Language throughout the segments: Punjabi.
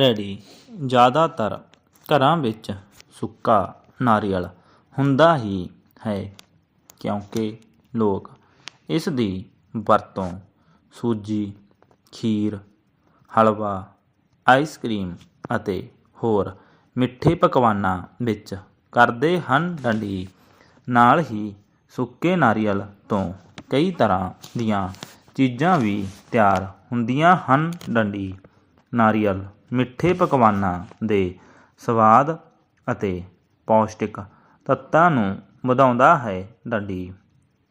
ਰੈਡੀ ਜ਼ਿਆਦਾਤਰ ਘਰਾਂ ਵਿੱਚ ਸੁੱਕਾ ਨਾਰੀਅਲ ਹੁੰਦਾ ਹੀ ਹੈ, ਕਿਉਂਕਿ ਲੋਕ ਇਸ ਦੀ ਵਰਤੋਂ ਸੂਜੀ, ਖੀਰ, ਹਲਵਾ ਆਈਸਕ੍ਰੀਮ ਅਤੇ ਹੋਰ ਮਿੱਠੇ ਪਕਵਾਨਾਂ ਵਿੱਚ ਕਰਦੇ ਹਨ ਡੰਡੀ ਨਾਲ ਹੀ ਸੁੱਕੇ ਨਾਰੀਅਲ ਤੋਂ ਕਈ ਤਰ੍ਹਾਂ ਦੀਆਂ ਚੀਜ਼ਾਂ ਵੀ ਤਿਆਰ ਹੁੰਦੀਆਂ ਹਨ ਡੰਡੀ ਨਾਰੀਅਲ ਮਿੱਠੇ ਪਕਵਾਨਾਂ ਦੇ ਸਵਾਦ ਅਤੇ ਪੌਸ਼ਟਿਕ ਤੱਤਾਂ ਨੂੰ ਵਧਾਉਂਦਾ ਹੈ ਡੰਡੀ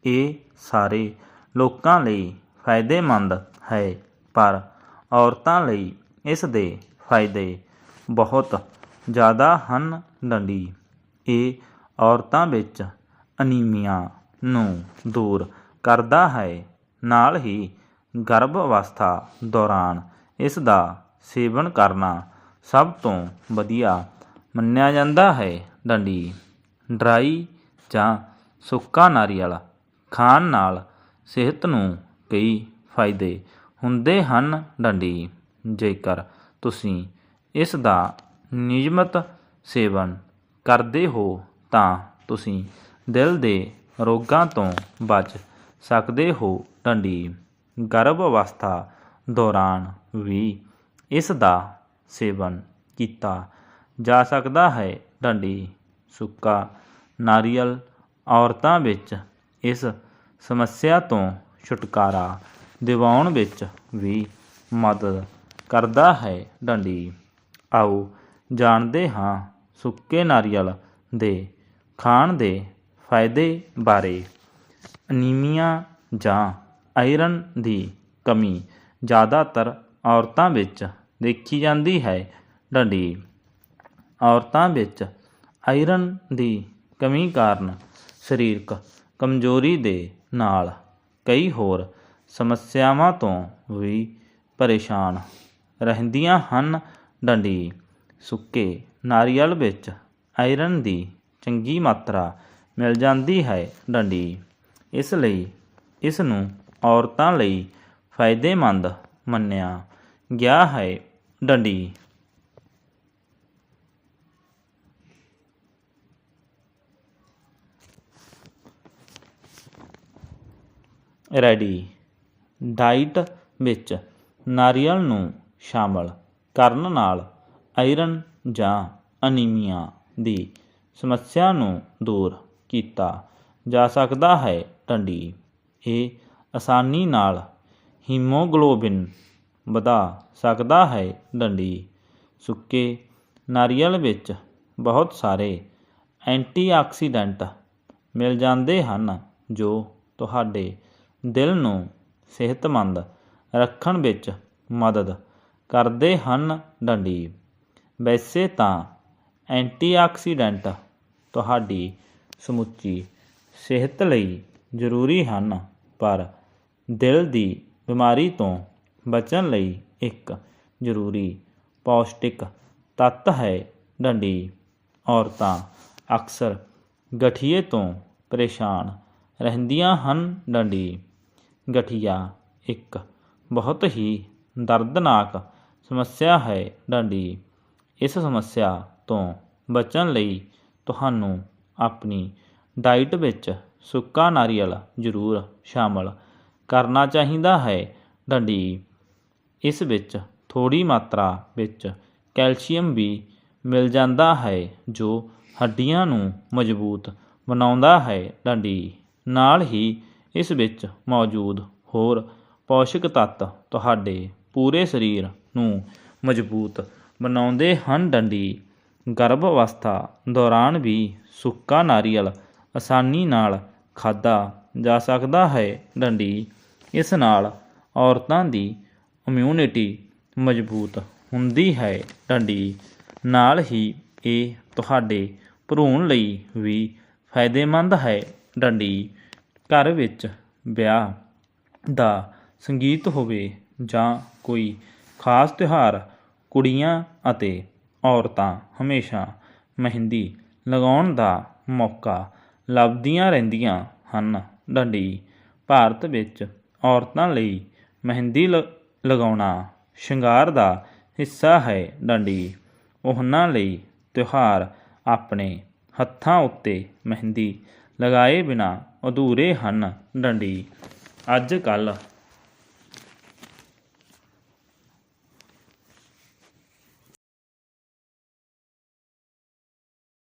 ਇਹ ਸਾਰੇ ਲੋਕਾਂ ਲਈ ਫਾਇਦੇਮੰਦ ਹੈ, ਪਰ ਔਰਤਾਂ ਲਈ ਇਸ ਦੇ ਫਾਇਦੇ ਬਹੁਤ ਜ਼ਿਆਦਾ ਹਨ ਡੰਡੀ ਇਹ ਔਰਤਾਂ ਵਿੱਚ ਅਨੀਮੀਆ ਨੂੰ ਦੂਰ ਕਰਦਾ ਹੈ। ਨਾਲ ਹੀ ਗਰਭ ਅਵਸਥਾ ਦੌਰਾਨ ਇਸ ਦਾ ਸੇਵਨ ਕਰਨਾ ਸਭ ਤੋਂ ਵਧੀਆ ਮੰਨਿਆ ਜਾਂਦਾ ਹੈ। ਡੰਡੀ, ਡਰਾਈ ਜਾਂ ਸੁੱਕਾ ਨਾਰੀਅਲ ਖਾਣ ਨਾਲ ਸਿਹਤ ਨੂੰ ਕਈ ਫਾਇਦੇ ਹੁੰਦੇ ਹਨ। ਡੰਡੀ, ਜੇਕਰ ਤੁਸੀਂ ਇਸ ਦਾ ਨਿਯਮਤ ਸੇਵਨ ਕਰਦੇ ਹੋ ਤਾਂ ਤੁਸੀਂ ਦਿਲ ਦੇ ਰੋਗਾਂ ਤੋਂ ਬਚ ਸਕਦੇ ਹੋ। ਡੰਡੀ, ਗਰਭ ਅਵਸਥਾ ਦੌਰਾਨ ਵੀ ਇਸ ਦਾ ਸੇਵਨ ਕੀਤਾ ਜਾ ਸਕਦਾ ਹੈ। ਡੰਡੀ ਸੁੱਕਾ ਨਾਰੀਅਲ ਔਰਤਾਂ ਵਿੱਚ ਇਸ ਸਮੱਸਿਆ ਤੋਂ ਛੁਟਕਾਰਾ ਦਿਵਾਉਣ ਵਿੱਚ ਵੀ ਮਦਦ ਕਰਦਾ ਹੈ। ਡੰਡੀ, ਆਓ ਜਾਣਦੇ ਹਾਂ ਸੁੱਕੇ ਨਾਰੀਅਲ ਦੇ ਖਾਣ ਦੇ ਫਾਇਦੇ ਬਾਰੇ। ਅਨੀਮੀਆ ਜਾਂ ਆਇਰਨ ਦੀ ਕਮੀ ਜ਼ਿਆਦਾਤਰ ਔਰਤਾਂ ਵਿੱਚ ਦੇਖੀ ਜਾਂਦੀ ਹੈ ਡੰਡੀ। ਔਰਤਾਂ ਵਿੱਚ ਆਇਰਨ ਦੀ ਕਮੀ ਕਾਰਨ ਸਰੀਰਕ ਕਮਜ਼ੋਰੀ ਦੇ ਨਾਲ ਕਈ ਹੋਰ ਸਮੱਸਿਆਵਾਂ ਤੋਂ ਵੀ ਪਰੇਸ਼ਾਨ ਰਹਿੰਦੀਆਂ ਹਨ ਡੰਡੀ। ਸੁੱਕੇ ਨਾਰੀਅਲ ਵਿੱਚ ਆਇਰਨ ਦੀ ਚੰਗੀ ਮਾਤਰਾ ਮਿਲ ਜਾਂਦੀ ਹੈ ਡੰਡੀ। ਇਸ ਲਈ ਇਸ ਨੂੰ ਔਰਤਾਂ ਲਈ ਫਾਇਦੇਮੰਦ ਮੰਨਿਆ ਗਿਆ ਹੈ। ਡੰਡੀ। ਰੈਡੀ। ਡਾਈਟ ਵਿੱਚ ਨਾਰੀਅਲ ਨੂੰ ਸ਼ਾਮਲ ਕਰਨ ਨਾਲ ਆਇਰਨ ਜਾਂ ਅਨੀਮੀਆ ਦੀ ਸਮੱਸਿਆ ਨੂੰ ਦੂਰ ਕੀਤਾ ਜਾ ਸਕਦਾ ਹੈ। ਡੰਡੀ। ਇਹ ਆਸਾਨੀ ਨਾਲ ਹੀਮੋਗਲੋਬਿਨ ਵਧਾ ਸਕਦਾ ਹੈ ਡੰਡੀ। ਸੁੱਕੇ ਨਾਰੀਅਲ ਵਿੱਚ ਬਹੁਤ ਸਾਰੇ ਐਂਟੀਆਕਸੀਡੈਂਟ ਮਿਲ ਜਾਂਦੇ ਹਨ, ਜੋ ਤੁਹਾਡੇ ਦਿਲ ਨੂੰ ਸਿਹਤਮੰਦ ਰੱਖਣ ਵਿੱਚ ਮਦਦ ਕਰਦੇ ਹਨ ਡੰਡੀ। ਵੈਸੇ ਤਾਂ ਐਂਟੀਆਕਸੀਡੈਂਟ ਤੁਹਾਡੀ ਸਮੁੱਚੀ ਸਿਹਤ ਲਈ ਜ਼ਰੂਰੀ ਹਨ, ਪਰ ਦਿਲ ਦੀ ਬਿਮਾਰੀ ਤੋਂ ਬਚਣ ਲਈ ਇੱਕ ਜ਼ਰੂਰੀ ਪੌਸ਼ਟਿਕ ਤੱਤ ਹੈ ਡੰਡੀ। ਔਰਤਾਂ ਅਕਸਰ ਗਠੀਏ ਤੋਂ ਪਰੇਸ਼ਾਨ ਰਹਿੰਦੀਆਂ ਹਨ ਡੰਡੀ। ਗਠੀਆ ਇੱਕ ਬਹੁਤ ਹੀ ਦਰਦਨਾਕ ਸਮੱਸਿਆ ਹੈ ਡੰਡੀ। ਇਸ ਸਮੱਸਿਆ ਤੋਂ ਬਚਣ ਲਈ ਤੁਹਾਨੂੰ ਆਪਣੀ ਡਾਈਟ ਵਿੱਚ ਸੁੱਕਾ ਨਾਰੀਅਲ ਜ਼ਰੂਰ ਸ਼ਾਮਲ ਕਰਨਾ ਚਾਹੀਦਾ ਹੈ ਡੰਡੀ। ਇਸ ਵਿੱਚ ਥੋੜੀ ਮਾਤਰਾ ਵਿੱਚ ਕੈਲਸ਼ੀਅਮ ਵੀ ਮਿਲ ਜਾਂਦਾ ਹੈ, ਜੋ ਹੱਡੀਆਂ ਨੂੰ ਮਜ਼ਬੂਤ ਬਣਾਉਂਦਾ ਹੈ। ਡੰਡੀ ਨਾਲ ਹੀ ਇਸ ਵਿੱਚ ਮੌਜੂਦ ਹੋਰ ਪੋਸ਼ਕ ਤੱਤ ਤੁਹਾਡੇ ਪੂਰੇ ਸਰੀਰ ਨੂੰ ਮਜ਼ਬੂਤ ਬਣਾਉਂਦੇ ਹਨ। ਡੰਡੀ ਗਰਭ ਅਵਸਥਾ ਦੌਰਾਨ ਵੀ ਸੁੱਕਾ ਨਾਰੀਅਲ ਆਸਾਨੀ ਨਾਲ ਖਾਧਾ ਜਾ ਸਕਦਾ ਹੈ। ਡੰਡੀ ਇਸ ਨਾਲ ਔਰਤਾਂ ਦੀ ਇਮਿਊਨਿਟੀ ਮਜ਼ਬੂਤ ਹੁੰਦੀ ਹੈ। ਡੰਡੀ ਨਾਲ ਹੀ ਇਹ ਤੁਹਾਡੇ ਭਰੂਣ ਲਈ ਵੀ ਫਾਇਦੇਮੰਦ ਹੈ। ਡੰਡੀ ਘਰ ਵਿੱਚ ਵਿਆਹ ਦਾ ਸੰਗੀਤ ਹੋਵੇ ਜਾਂ ਕੋਈ ਖਾਸ ਤਿਉਹਾਰ, ਕੁੜੀਆਂ ਅਤੇ ਔਰਤਾਂ ਹਮੇਸ਼ਾ ਮਹਿੰਦੀ ਲਗਾਉਣ ਦਾ ਮੌਕਾ ਲੱਭਦੀਆਂ ਰਹਿੰਦੀਆਂ ਹਨ। ਡੰਡੀ ਭਾਰਤ ਵਿੱਚ ਔਰਤਾਂ ਲਈ ਮਹਿੰਦੀ ਲ ਲਗਾਉਣਾ ਸ਼ਿੰਗਾਰ ਦਾ ਹਿੱਸਾ ਹੈ ਡੰਡੀ। ਉਹਨਾਂ ਲਈ ਤਿਉਹਾਰ ਆਪਣੇ ਹੱਥਾਂ ਉੱਤੇ ਮਹਿੰਦੀ ਲਗਾਏ ਬਿਨਾ ਅਧੂਰੇ ਹਨ ਡੰਡੀ। ਅੱਜ ਕੱਲ੍ਹ